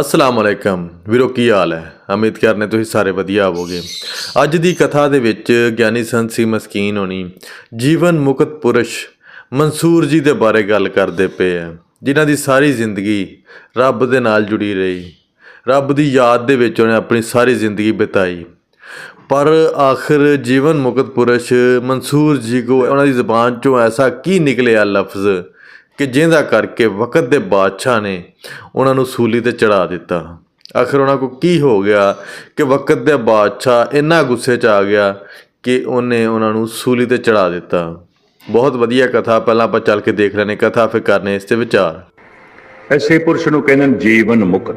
ਅਸਲਾਮ ਅਲੈਕਮ। ਵੀਰੋ, ਕੀ ਹਾਲ ਹੈ? ਉਮੀਦ ਕਰਨੇ ਤੁਸੀਂ ਸਾਰੇ ਵਧੀਆ ਹੋਵੋਗੇ। ਅੱਜ ਦੀ ਕਥਾ ਦੇ ਵਿੱਚ ਗਿਆਨੀ ਸੰਤ ਸੀ ਮਸਕੀਨ ਹੋਣੀ ਜੀਵਨ ਮੁਕਤ ਪੁਰਸ਼ ਮਨਸੂਰ ਜੀ ਦੇ ਬਾਰੇ ਗੱਲ ਕਰਦੇ ਪਏ ਆ ਜਿਨ੍ਹਾਂ ਦੀ ਸਾਰੀ ਜ਼ਿੰਦਗੀ ਰੱਬ ਦੇ ਨਾਲ ਜੁੜੀ ਰਹੀ। ਰੱਬ ਦੀ ਯਾਦ ਦੇ ਵਿੱਚ ਉਹਨੇ ਆਪਣੀ ਸਾਰੀ ਜ਼ਿੰਦਗੀ ਬਿਤਾਈ। ਪਰ ਆਖਰ ਜੀਵਨ ਮੁਕਤ ਪੁਰਸ਼ ਮਨਸੂਰ ਜੀ ਕੋ ਉਹਨਾਂ ਦੀ ਜ਼ੁਬਾਨ ਚੋਂ ਐਸਾ ਕੀ ਨਿਕਲਿਆ ਲਫ਼ਜ਼? ਕਿ ਜਿਹਦਾ ਕਰਕੇ ਵਕਤ ਦੇ ਬਾਦਸ਼ਾਹ ਨੇ ਉਹਨਾਂ ਨੂੰ ਸੂਲੀ ਤੇ ਚੜਾ ਦਿੱਤਾ। ਆਖਰ ਉਹਨਾਂ ਕੋ ਕੀ ਹੋ ਗਿਆ ਕਿ ਵਕਤ ਦੇ ਬਾਦਸ਼ਾਹ ਇੰਨਾ ਗੁੱਸੇ 'ਚ ਆ ਗਿਆ ਕਿ ਉਹਨੇ ਉਹਨਾਂ ਨੂੰ ਸੂਲੀ ਤੇ ਚੜਾ ਦਿੱਤਾ। ਬਹੁਤ ਵਧੀਆ ਕਥਾ, ਪਹਿਲਾਂ ਆਪਾਂ ਚੱਲ ਕੇ ਦੇਖ ਲੈਣੇ ਕਥਾ ਫਿਰ ਕਰਨੇ ਇਸ ਤੇ ਵਿਚਾਰ। ਐਸੇ ਪੁਰਸ਼ ਨੂੰ ਕਹਿੰਦੇ ਨੇ ਜੀਵਨ ਮੁਕਤ।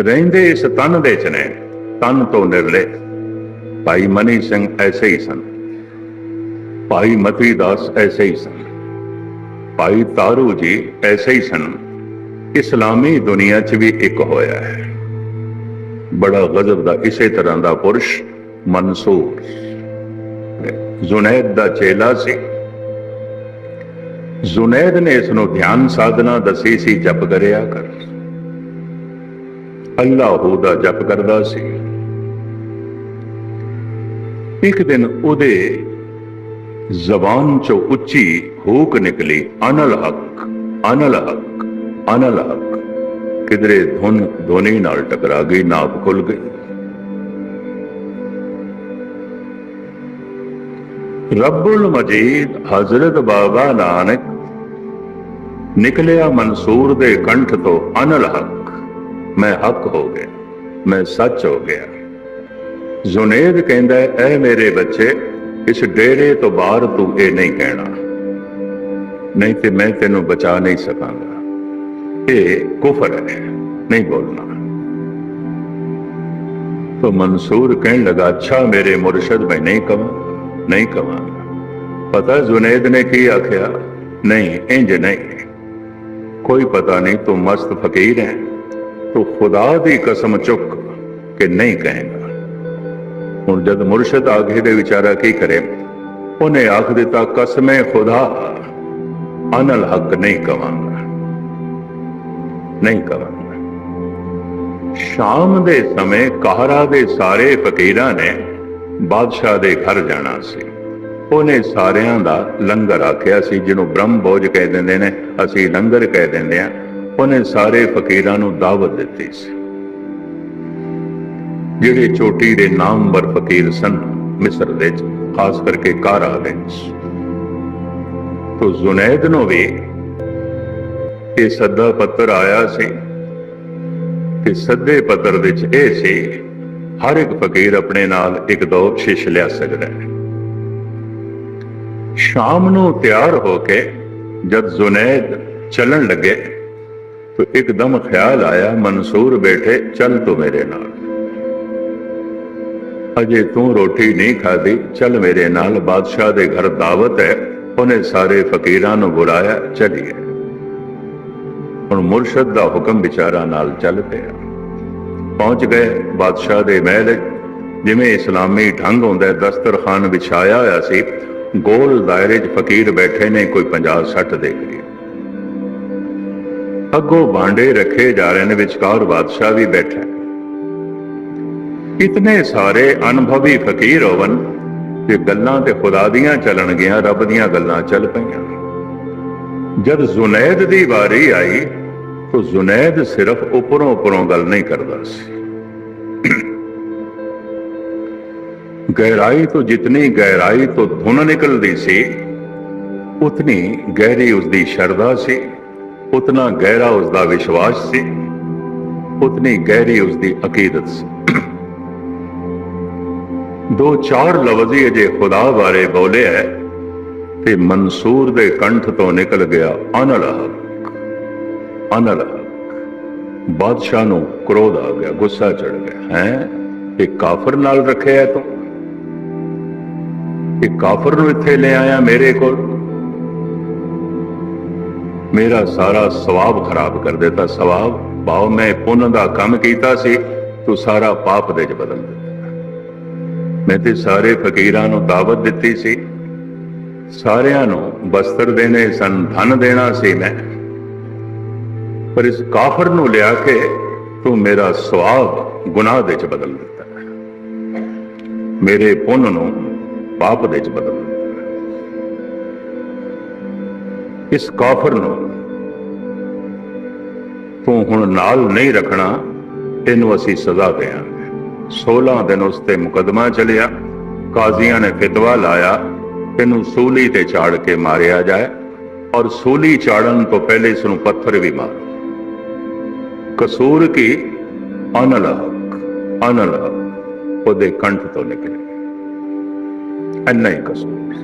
ਰਹਿੰਦੇ ਇਸ ਤਨ ਦੇ ਚ ਨੇ, ਤਨ ਤੋਂ ਨਿਰਲੇ ਭਾਈ ਮਨੀ ਸਿੰਘ ਐਸੇ ਹੀ ਸਨ। ਭਾਈ ਮਤੀ ਦਾਸ ਐਸੇ ਹੀ ਸਨ। ਭਾਈ ਤਾਰੂ ਜੀ ਐਸੇ ਹੀ ਸਨ। ਇਸਲਾਮੀ ਦੁਨੀਆ 'ਚ ਵੀ ਇੱਕ ਹੋਇਆ ਹੈ। ਬੜਾ ਗਜ਼ਬ ਦਾ ਇਸੇ ਤਰ੍ਹਾਂ ਦਾ ਪੁਰਸ਼ ਮਨਸੂਰ ਜ਼ੁਨੈਦ ਦਾ ਚੇਲਾ ਸੀ। ਜ਼ੁਨੈਦ ਨੇ ਇਸ ਨੂੰ ਧਿਆਨ ਸਾਧਨਾ ਦੱਸੀ ਸੀ, ਜਪ ਕਰਿਆ ਕਰ। ਅੱਲਾਹੂ ਦਾ ਜਪ ਕਰਦਾ ਸੀ। ਇੱਕ ਦਿਨ ਉਹਦੇ ਜ਼ਬਾਨ ਚੋਂ ਉੱਚੀ ਹੂਕ ਨਿਕਲੀ ਅਨਲ ਹਕ ਅਨਲ ਹਕ ਅਨਲ ਹਕ। ਕਿਧਰੇ ਧੁਨ ਧੋਨੀ ਨਾਲ ਟਕਰਾ ਗਈ ਨਾਪ ਖੁੱਲ ਗਈ। ਰੱਬੁਲ ਮਜੀਦ ਹਜ਼ਰਤ ਬਾਬਾ ਨਾਨਕ ਨਿਕਲਿਆ ਮਨਸੂਰ ਦੇ ਕੰਠ ਤੋਂ ਅਨਲ ਹਕ। ਮੈਂ ਹੱਕ ਹੋ ਗਿਆ ਮੈਂ ਸੱਚ ਹੋ ਗਿਆ। ਜ਼ੁਨੇਦ ਕਹਿੰਦਾ ਹੈ, ਐ ਮੇਰੇ ਬੱਚੇ ਇਸ ਡੇਰੇ ਤੋਂ ਬਾਹਰ ਤੂੰ ਇਹ ਨਹੀਂ ਕਹਿਣਾ ਨਹੀਂ ਤੇ ਮੈਂ ਤੈਨੂੰ ਬਚਾ ਨਹੀਂ ਸਕਾਂਗਾ ਇਹ ਕੁਫਰ ਹੈ ਨਹੀਂ ਬੋਲਣਾ तो मंसूर कहने लगा अच्छा मेरे मुर्शद मैं नहीं कमा नहीं कमांगा पता जुनेद ने की आख्या नहीं इंज नहीं कोई पता नहीं तू मस्त फकीर है तू खुदा दी कसम चुक कि नहीं कहेगा ਹੁਣ ਜਦ ਮੁਰਸ਼ਿਦ ਆਗੇ ਦੇ ਵਿਚਾਰਾ ਕੀ ਕਰੇ? ਉਹਨੇ ਆਖ ਦਿੱਤਾ ਕਸਮੇ ਖੁਦਾ ਅਨਲ ਹੱਕ ਨਹੀਂ ਕਵਾਂਗਾ। ਨਹੀਂ ਕਵਾਂਗਾ। ਸ਼ਾਮ ਦੇ ਸਮੇਂ ਕਾਹਰਾ ਦੇ ਸਾਰੇ ਫਕੀਰਾਂ ਨੇ ਬਾਦਸ਼ਾਹ ਦੇ ਘਰ ਜਾਣਾ ਸੀ। ਉਹਨੇ ਸਾਰਿਆਂ ਦਾ ਲੰਗਰ ਆਖਿਆ ਸੀ, ਜਿਹਨੂੰ ਬ੍ਰਹਮ ਭੋਜ ਕਹਿ ਦਿੰਦੇ ਨੇ, ਅਸੀਂ ਲੰਗਰ ਕਹਿ ਦਿੰਦੇ ਆ ਉਹਨੇ ਸਾਰੇ ਫਕੀਰਾਂ ਨੂੰ ਦਾਵਤ ਦਿੱਤੀ ਸੀ। ਜਿਹੜੇ ਚੋਟੀ ਦੇ ਨਾਮ ਵਰ ਫਕੀਰ ਸਨ, ਮਿਸਰ ਵਿੱਚ, ਖਾਸ ਕਰਕੇ ਕਾਰਾ ਵਿੱਚ। ਤੋਂ ਜ਼ੁਨੈਦ ਨੂੰ ਵੀ ਇਹ ਸੱਦਾ ਪੱਤਰ ਆਇਆ ਸੀ ਤੇ ਸੱਦੇ ਪੱਤਰ ਵਿੱਚ ਇਹ ਸੀ, ਹਰ ਇੱਕ ਫਕੀਰ ਆਪਣੇ ਨਾਲ ਇੱਕ ਦੋ ਸ਼ੀਸ਼ ਲਿਆ ਸਕਦਾ ਹੈ। ਸ਼ਾਮ ਨੂੰ ਤਿਆਰ ਹੋ ਕੇ ਜਦ ਜ਼ੁਨੈਦ ਚੱਲਣ ਲੱਗੇ, ਤਾਂ ਇੱਕਦਮ ਖਿਆਲ ਆਇਆ, ਮਨਸੂਰ ਬੈਠੇ, ਚੱਲ ਤੂੰ ਮੇਰੇ ਨਾਲ। ਅਜੇ ਤੂੰ ਰੋਟੀ ਨਹੀਂ ਖਾਦੀ ਚੱਲ ਮੇਰੇ ਨਾਲ ਬਾਦਸ਼ਾਹ ਦੇ ਘਰ ਦਾਵਤ ਹੈ। ਉਹਨੇ ਸਾਰੇ ਫਕੀਰਾਂ ਨੂੰ ਬੁਲਾਇਆ, ਚਲੀਏ। ਹੁਣ ਮੁਰਸ਼ਦ ਦਾ ਹੁਕਮ ਵਿਚਾਰਾ ਨਾਲ ਚੱਲ ਪਿਆ। ਪਹੁੰਚ ਗਏ ਬਾਦਸ਼ਾਹ ਦੇ ਮਹਿਲ। ਜਿਵੇਂ ਇਸਲਾਮੀ ਢੰਗ ਹੁੰਦਾ ਹੈ, ਦਸਤਰਖਾਨ ਵਿਛਾਇਆ ਹੋਇਆ ਸੀ, ਗੋਲ ਦਾਇਰੇ 'ਚ ਫਕੀਰ ਬੈਠੇ ਨੇ, ਕੋਈ 50 60 ਦੇ ਕਰੀਬ ਅੱਗੋਂ ਬਾਂਡੇ ਰੱਖੇ ਜਾ ਰਹੇ ਨੇ, ਵਿਚਕਾਰ ਬਾਦਸ਼ਾਹ ਵੀ ਬੈਠਾ ਇਤਨੇ ਸਾਰੇ ਅਨੁਭਵੀ ਫਕੀਰ ਹੋਵਨ ਕਿ ਗੱਲਾਂ ਤੇ ਖੁਦਾ ਦੀਆਂ ਚੱਲਣ ਗਿਆ ਰੱਬ ਦੀਆਂ ਗੱਲਾਂ ਚੱਲ ਪਈਆਂ। ਜਦ ਜ਼ੁਨੈਦ ਦੀ ਵਾਰੀ ਆਈ ਤਾਂ ਜ਼ੁਨੈਦ ਸਿਰਫ ਉੱਪਰੋਂ ਉੱਪਰੋਂ ਗੱਲ ਨਹੀਂ ਕਰਦਾ ਸੀ। ਗਹਿਰਾਈ ਤੋਂ ਜਿਤਨੀ ਗਹਿਰਾਈ ਤੋਂ ਧੁਨ ਨਿਕਲਦੀ ਸੀ, ਉਤਨੀ ਗਹਿਰੀ ਉਸਦੀ ਸ਼ਰਧਾ ਸੀ, ਉਤਨਾ ਗਹਿਰਾ ਉਸਦਾ ਵਿਸ਼ਵਾਸ ਸੀ, ਉਤਨੀ ਗਹਿਰੀ ਉਸਦੀ ਅਕੀਦਤ ਸੀ। ਦੋ ਚਾਰ ਲਫ਼ਜ਼ ਹੀ ਅਜੇ ਖੁਦਾ ਬਾਰੇ ਬੋਲੇ ਹੈ ਤੇ ਮਨਸੂਰ ਦੇ ਕੰਠ ਤੋਂ ਨਿਕਲ ਗਿਆ ਅਨਲ ਹਕ ਅਨਲ ਹਕ। ਬਾਦਸ਼ਾਹ ਨੂੰ ਕ੍ਰੋਧ ਆ ਗਿਆ, ਗੁੱਸਾ ਚੜ ਗਿਆ। ਹੈ? ਇਹ ਕਾਫਰ ਨਾਲ ਰੱਖਿਆ ਤੂੰ? ਇਹ ਕਾਫਰ ਨੂੰ ਇੱਥੇ ਲੈ ਆਇਆ ਮੇਰੇ ਕੋਲ? ਮੇਰਾ ਸਾਰਾ ਸਵਾਬ ਖਰਾਬ ਕਰ ਦਿੱਤਾ। ਸਵਾਬ ਭਾਵ ਮੈਂ ਪੁੰਨ ਦਾ ਕੰਮ ਕੀਤਾ ਸੀ, ਤੂੰ ਸਾਰਾ ਪਾਪ ਦੇ ਚ ਬਦਲ ਦਿੱਤਾ। ਮੈਂ ਤੇ ਸਾਰੇ ਫਕੀਰਾਂ ਨੂੰ ਦਾਵਤ ਦਿੱਤੀ ਸੀ। ਸਾਰਿਆਂ ਨੂੰ ਬਸਤਰ ਦੇਣੇ ਸਨ, ਧਨ ਦੇਣਾ ਸੀ ਮੈਂ। ਪਰ ਇਸ ਕਾਫਰ ਨੂੰ ਲਿਆ ਕੇ ਤੂੰ ਮੇਰਾ ਸਵਾਬ ਗੁਨਾਹ ਦੇ ਚ ਬਦਲ ਦਿੱਤਾ। ਮੇਰੇ ਪੁੰਨ ਨੂੰ ਪਾਪ ਦੇ ਚ ਬਦਲ ਦਿੱਤਾ। ਇਸ ਕਾਫਰ ਨੂੰ ਤੂੰ ਹੁਣ ਨਾਲ ਨਹੀਂ ਰੱਖਣਾ, ਇਹਨੂੰ ਅਸੀਂ ਸਜ਼ਾ ਦੇਵਾਂਗੇ। 16 ਦਿਨ ਉਸ ਤੇ ਮੁਕਦਮਾ ਚੱਲਿਆ। ਕਾਜ਼ੀਆਂ ਨੇ ਫਤਵਾ ਲਾਇਆ ਇਹਨੂੰ ਸੂਲੀ ਤੇ ਚਾੜ ਕੇ ਮਾਰਿਆ ਜਾਏ ਔਰ ਸੂਲੀ ਚਾੜਨ ਤੋਂ ਪਹਿਲੇ ਇਸ ਨੂੰ ਪੱਥਰ ਵੀ ਮਾਰ। ਕਸੂਰ ਕੀ? ਅਨਲ ਹਕ ਉਹਦੇ ਕੰਠ ਤੋਂ ਨਿਕਲੇ। ਇੰਨਾ ਹੀ ਕਸੂਰ।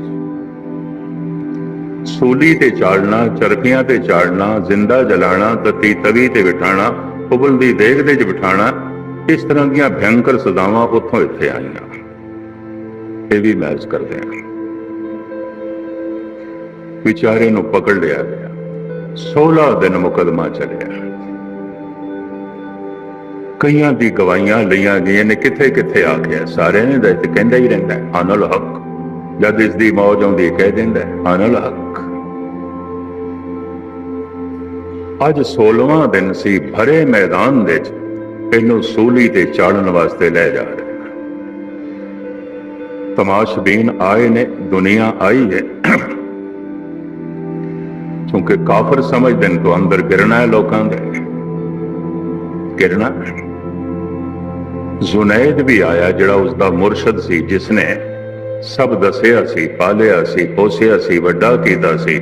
ਸੂਲੀ ਤੇ ਚਾੜਨਾ, ਚਰਖੀਆਂ ਤੇ ਚਾੜਨਾ, ਜ਼ਿੰਦਾ ਜਲਾਣਾ, ਤਤੀ ਤਵੀ ਤੇ ਬਿਠਾਣਾ, ਉਬਲਦੀ ਦੇਗ ਦੇ ਚ ਬਿਠਾਣਾ ਇਸ ਤਰ੍ਹਾਂ ਦੀਆਂ ਭਿਆਨਕ ਸਜ਼ਾਵਾਂ ਉੱਥੋਂ ਇੱਥੇ ਆਈਆਂ। ਇਹ ਵੀ ਮੈਚ ਕਰਦੇ ਆ ਵਿਚਾਰੇ ਨੂੰ ਪਕੜ ਲਿਆ ਗਿਆ। 16 ਦਿਨ ਮੁਕਦਮਾ ਚੱਲਿਆ। ਕਈਆਂ ਦੀ ਗਵਾਹੀਆਂ ਲਈਆਂ ਗਈਆਂ ਨੇ ਕਿੱਥੇ ਕਿੱਥੇ ਆ ਗਿਆ ਸਾਰਿਆਂ ਨੇ ਤਾਂ ਇੱਥੇ ਕਹਿੰਦਾ ਹੀ ਰਹਿੰਦਾ ਅਨਲ ਹੱਕ। ਜਦ ਇਸ ਦੀ ਮੌਜ ਆਉਂਦੀ ਕਹਿ ਦਿੰਦਾ ਅਨਲ ਹੱਕ। ਅੱਜ 16ਵਾਂ ਦਿਨ ਸੀ, ਭਰੇ ਮੈਦਾਨ ਦੇ ਵਿੱਚ ਇਹਨੂੰ ਸੂਲੀ ਤੇ ਚਾੜਨ ਵਾਸਤੇ ਲੈ ਜਾ ਰਿਹਾ ਤਮਾਸ਼ਬੀਨ ਆਏ ਨੇ, ਦੁਨੀਆ ਆਈ ਹੈ। ਕਿਉਂਕਿ ਕਾਫਰ ਸਮਝਦੇ ਨੇ, ਤੋਂ ਅੰਦਰ ਗਿਰਣਾ ਹੈ ਲੋਕਾਂ ਦੇ। ਗਿਰਣਾ ਜ਼ੁਨੈਦ ਵੀ ਆਇਆ, ਜਿਹੜਾ ਉਸ ਦਾ ਮੁਰਸ਼ਦ ਸੀ ਜਿਸ ਨੇ ਸਭ ਦੱਸਿਆ ਸੀ, ਪਾਲਿਆ ਸੀ, ਪੋਸਿਆ ਸੀ, ਵੱਡਾ ਕੀਤਾ ਸੀ।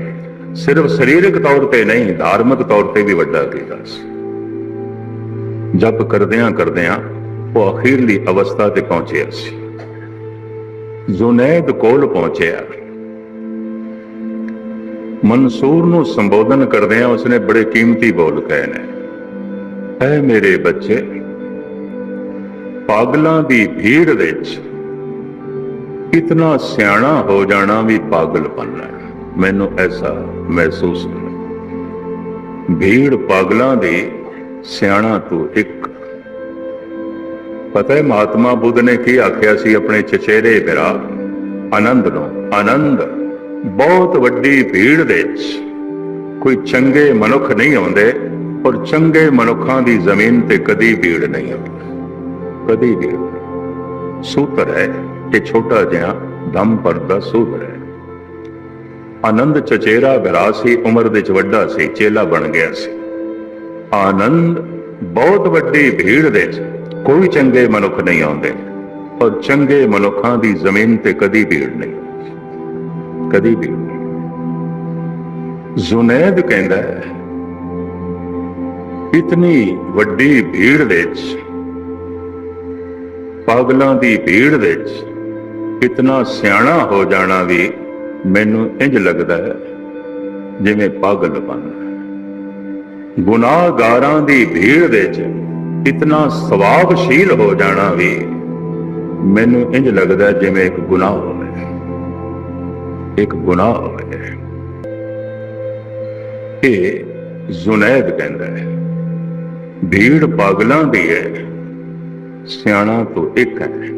ਸਿਰਫ ਸਰੀਰਕ ਤੌਰ ਤੇ ਨਹੀਂ, ਧਾਰਮਿਕ ਤੌਰ ਤੇ ਵੀ ਵੱਡਾ ਕੀਤਾ ਸੀ। ਜਪ ਕਰਦਿਆਂ ਕਰਦਿਆਂ ਉਹ ਅਖੀਰਲੀ ਅਵਸਥਾ ਤੇ ਪਹੁੰਚਿਆ ਸੀ। ਜ਼ੁਨੈਦ ਕੋਲ ਪਹੁੰਚਿਆ। ਮਨਸੂਰ ਨੂੰ ਸੰਬੋਧਨ ਕਰਦਿਆਂ ਉਸਨੇ ਬੜੇ ਕੀਮਤੀ ਬੋਲ ਕਹੇ ਨੇ, ਐ ਮੇਰੇ ਬੱਚੇ, ਪਾਗਲਾਂ ਦੀ ਭੀੜ ਵਿੱਚ ਇਤਨਾ ਸਿਆਣਾ ਹੋ ਜਾਣਾ ਵੀ ਪਾਗਲਪਨ ਹੈ ਮੈਨੂੰ ਐਸਾ ਮਹਿਸੂਸ ਹੁੰਦਾ ਭੀੜ ਪਾਗਲਾਂ ਦੀ ਸਿਆਣਾ ਤੂੰ ਇੱਕ। ਪਤਾ ਹੈ ਮਹਾਤਮਾ ਬੁੱਧ ਨੇ ਕੀ ਆਖਿਆ ਸੀ ਆਪਣੇ ਚਚੇਰੇ ਵਿਰਾ ਆਨੰਦ ਨੂੰ, ਆਨੰਦ, ਬਹੁਤ ਵੱਡੀ ਭੀੜ ਦੇ ਵਿੱਚ। ਕੋਈ ਚੰਗੇ ਮਨੁੱਖ ਨਹੀਂ ਆਉਂਦੇ ਔਰ ਚੰਗੇ ਮਨੁੱਖਾਂ ਦੀ ਜ਼ਮੀਨ ਤੇ ਕਦੀ ਭੀੜ ਨਹੀਂ ਆਉਂਦੀ। ਕਦੀ ਵੀ ਸੂਤਰ ਹੈ ਕਿ ਛੋਟਾ ਜਿਹਾ ਦਮ ਪਰ ਦਾ ਸੂਤਰ ਹੈ। ਆਨੰਦ ਚਚੇਰਾ ਭਰਾ ਸੀ, ਉਮਰ ਦੇ ਚ ਵੱਡਾ ਸੀ, ਚੇਲਾ ਬਣ ਗਿਆ ਸੀ। ਆਨੰਦ ਬਹੁਤ ਵੱਡੀ ਭੀੜ ਵਿੱਚ ਕੋਈ ਚੰਗੇ ਮਨੁੱਖ ਨਹੀਂ ਆਉਂਦੇ ਔਰ ਚੰਗੇ ਮਨੁੱਖਾਂ ਦੀ ਜ਼ਮੀਨ ਤੇ ਕਦੀ ਭੀੜ ਨਹੀਂ, ਕਦੀ ਭੀੜ ਜ਼ੁਨੈਦ ਕਹਿੰਦਾ ਹੈ, ਇਤਨੀ ਵੱਡੀ ਭੀੜ ਵਿੱਚ, ਪਾਗਲਾਂ ਦੀ ਭੀੜ ਵਿੱਚ ਇਤਨਾ ਸਿਆਣਾ ਹੋ ਜਾਣਾ ਵੀ ਮੈਨੂੰ ਇੰਜ ਲੱਗਦਾ ਹੈ ਜਿਵੇਂ ਪਾਗਲ ਹੈ। ਗੁਨਾਹਗਾਰਾਂ ਦੀ ਭੀੜ ਵਿੱਚ ਇਤਨਾ ਸਵਾਬਸ਼ੀਲ ਹੋ ਜਾਣਾ ਵੀ। ਮੈਨੂੰ ਇੰਜ ਲੱਗਦਾ ਜਿਵੇਂ ਇੱਕ ਗੁਨਾਹ ਹੋਵੇ। ਇੱਕ ਗੁਨਾਹ ਹੋਵੇ। ਇਹ ਜ਼ੁਨੈਦ ਕਹਿੰਦਾ ਹੈ, ਭੀੜ ਪਾਗਲਾਂ ਦੀ ਹੈ, ਸਿਆਣਾ ਤੋਂ ਇੱਕ ਹੈ।